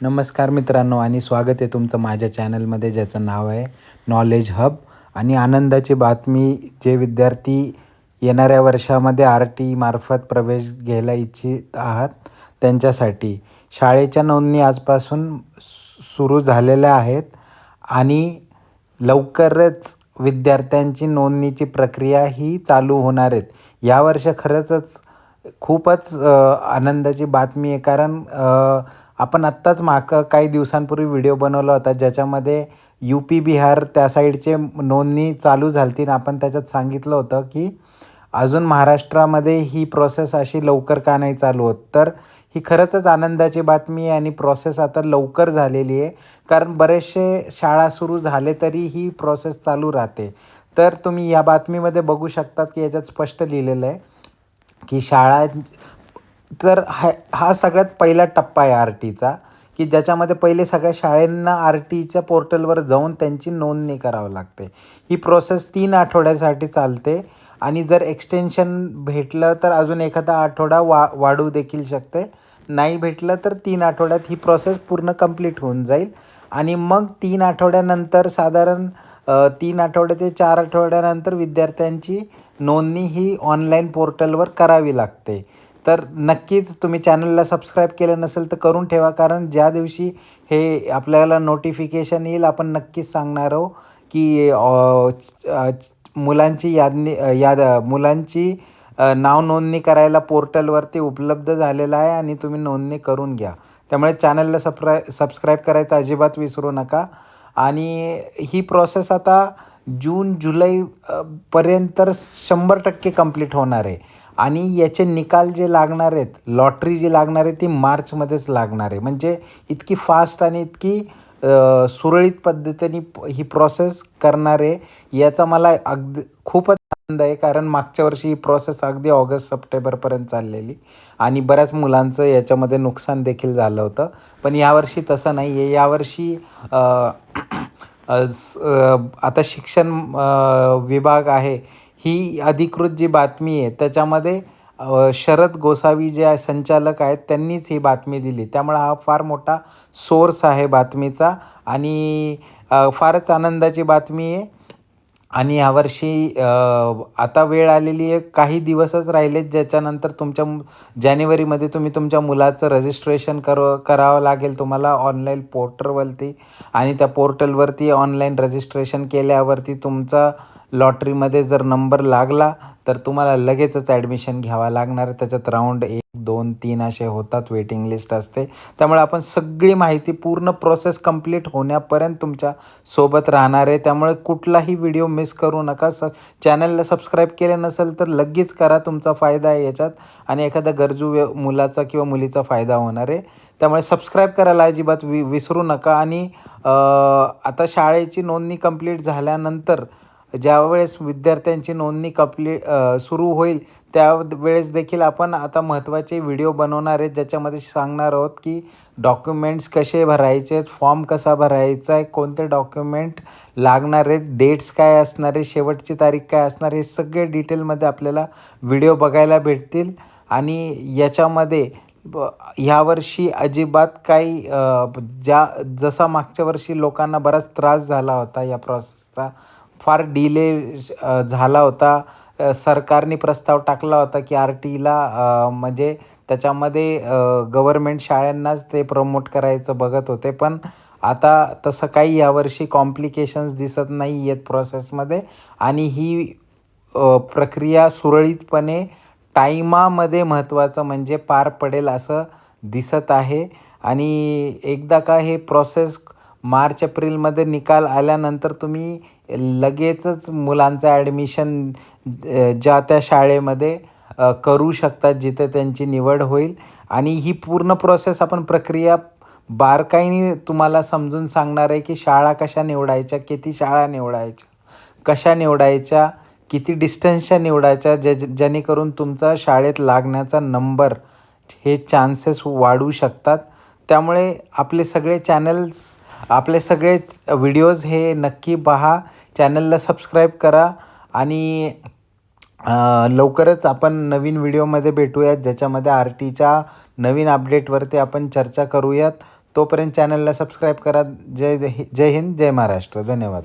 नमस्कार मित्रांनो आणि स्वागत आहे तुमचं माझ्या चॅनलमध्ये ज्याचं नाव आहे नॉलेज हब आणि आनंदाची बातमी जे विद्यार्थी येणाऱ्या वर्षामध्ये आर टी मार्फत प्रवेश घ्यायला इच्छित आहात त्यांच्यासाठी. शाळेच्या नोंदणी आजपासून सु- सुरू झालेल्या आहेत आणि लवकरच विद्यार्थ्यांची नोंदणीची प्रक्रिया ही चालू होणार आहेत. या वर्ष खरंचच खूपच आनंदाची बातमी आहे. कारण आपण आत्ताच माग काही दिवसांपूर्वी व्हिडिओ बनवला होता ज्याच्यामध्ये यू पी बिहार त्या साईडचे नोंदणी चालू झालती आणि आपण त्याच्यात सांगितलं होतं की अजून महाराष्ट्रामध्ये ही प्रोसेस अशी लवकर का नाही चालू होत? तर ही खरंचच आनंदाची बातमी आहे आणि प्रोसेस आता लवकर झालेली आहे. कारण बरेचसे शाळा सुरू झाले तरी ही प्रोसेस चालू राहते. तर तुम्ही या बातमीमध्ये बघू शकतात की याच्यात स्पष्ट लिहिलेलं आहे की शाळा तर हा हा सगळ्यात पहिला टप्पा आहे आर टीचा की ज्याच्यामध्ये पहिले सगळ्या शाळांना आर टीच्या पोर्टलवर जाऊन त्यांची नोंदणी करावं लागते. ही प्रोसेस तीन आठवड्यासाठी चालते आणि जर एक्सटेन्शन भेटलं तर अजून एखादा आठवडा वा वाढू देखील शकते. नाही भेटलं तर तीन आठवड्यात ही प्रोसेस पूर्ण कंप्लीट होऊन जाईल. आणि मग तीन आठवड्यानंतर साधारण तीन आठवडे ते चार आठवड्यानंतर विद्यार्थ्यांची नोंदणी ही ऑनलाईन पोर्टलवर करावी लागते. तर नक्कीच तुम्ही चॅनलला सबस्क्राईब केलं नसेल तर करून ठेवा कारण ज्या दिवशी हे आपल्याला नोटिफिकेशन येईल आपण नक्कीच सांगणार आहो की मुलांची यादनी याद मुलांची नाव नोंदणी करायला पोर्टलवरती उपलब्ध झालेलं आहे आणि तुम्ही नोंदणी करून घ्या. त्यामुळे चॅनलला सबस्क्राय सबस्क्राईब करायचं अजिबात विसरू नका. आणि ही प्रोसेस आता जून जुलै शंभर टक्के कंप्लीट होणार आहे. आणि याचे निकाल जे लागणार आहेत लॉटरी जी लागणार आहे ती मार्चमध्येच लागणार आहे. म्हणजे इतकी फास्ट आणि इतकी सुरळीत पद्धतीने ही प्रोसेस करणार आहे याचा मला अगदी खूपच आनंद आहे. कारण मागच्या वर्षी ही प्रोसेस अगदी ऑगस्ट सप्टेंबरपर्यंत चाललेली. आणि बऱ्याच मुलांचं याच्यामध्ये नुकसान देखील झालं होतं. पण यावर्षी तसं नाही आहे. यावर्षी आता शिक्षण विभाग आहे. ही अधिकृत जी बातमी आहे त्याच्यामध्ये शरद गोसावी जे संचालक आहेत त्यांनीच ही बातमी दिली. त्यामुळे हा फार मोठा सोर्स आहे बातमीचा आणि फारच आनंदाची बातमी आहे. आणि यावर्षी आता वेळ आलेली आहे काही दिवसच राहिलेत ज्याच्यानंतर तुमच्या जानेवारीमध्ये तुम्ही तुमच्या मुलाचं रजिस्ट्रेशन कर करावं लागेल तुम्हाला ऑनलाईन पोर्टलवरती आणि त्या पोर्टलवरती ऑनलाईन रजिस्ट्रेशन केल्यावरती तुमचा लॉटरीमध्ये जर नंबर लागला तर तुम्हाला लगेचच ॲडमिशन घ्यावा लागणार. त्याच्यात राऊंड एक दोन तीन असे होतात वेटिंग लिस्ट असते. त्यामुळे आपण सगळी माहिती पूर्ण प्रोसेस कंप्लीट होण्यापर्यंत तुमच्यासोबत राहणार आहे. त्यामुळे कुठलाही व्हिडिओ मिस करू नका. स चॅनलला सबस्क्राईब केले नसेल तर लगेच करा. तुमचा फायदा आहे याच्यात. आणि एखाद्या गरजू व्य मुलाचा किंवा मुलीचा फायदा होणार आहे. त्यामुळे सबस्क्राईब करायला अजिबात वि विसरू नका. आणि आता शाळेची नोंदणी कंप्लीट झाल्यानंतर ज्यावेळेस विद्यार्थ्यांची नोंदणी कंप्ली सुरू होईल त्यावेळेस देखील आपण आता महत्त्वाचे व्हिडिओ बनवणार आहेत ज्याच्यामध्ये सांगणार आहोत की डॉक्युमेंट्स कसे भरायचे आहेत फॉर्म कसा भरायचा आहे कोणते डॉक्युमेंट लागणार आहेत डेट्स काय असणार आहे शेवटची तारीख काय असणार हे सगळे डिटेलमध्ये आपल्याला व्हिडिओ बघायला भेटतील. आणि याच्यामध्ये ब ह्यावर्षी अजिबात काही ज्या जसा मागच्या वर्षी लोकांना बराच त्रास झाला होता या प्रोसेसचा फार डिले झाला होता. सरकारने प्रस्ताव टाकला होता की आर टीला म्हणजे त्याच्यामध्ये गव्हर्मेंट शाळांनाच ते प्रमोट करायचं बघत होते. पण आता तसं काही यावर्षी कॉम्प्लिकेशन्स दिसत नाही आहेत प्रोसेसमध्ये आणि ही प्रक्रिया सुरळीतपणे टाईमामध्ये महत्त्वाचं म्हणजे पार पडेल असं दिसत आहे. आणि एकदा का हे प्रोसेस मार्च एप्रिलमध्ये निकाल आल्यानंतर तुम्ही लगेचच मुलांचं ॲडमिशन ज्या त्या शाळेमध्ये करू शकतात जिथे त्यांची निवड होईल. आणि ही पूर्ण प्रोसेस आपण प्रक्रिया बारकाईने तुम्हाला समजून सांगणार आहे की शाळा कशा निवडायच्या किती शाळा निवडायच्या कशा निवडायच्या किती डिस्टन्सच्या निवडायच्या जे जेणेकरून तुमचा शाळेत लागण्याचा नंबर हे चान्सेस वाढू शकतात. त्यामुळे आपले सगळे चॅनल्स आपले सगळे व्हिडिओज हे नक्की पहा. चॅनलला सबस्क्राईब करा. आणि लवकरच आपण नवीन व्हिडिओमध्ये भेटूयात. ज्याच्यामध्ये आर टीच्या नवीन अपडेटवरती आपण चर्चा करूयात. तोपर्यंत चॅनलला सबस्क्राईब करा. जय जय हिंद जय महाराष्ट्र. धन्यवाद.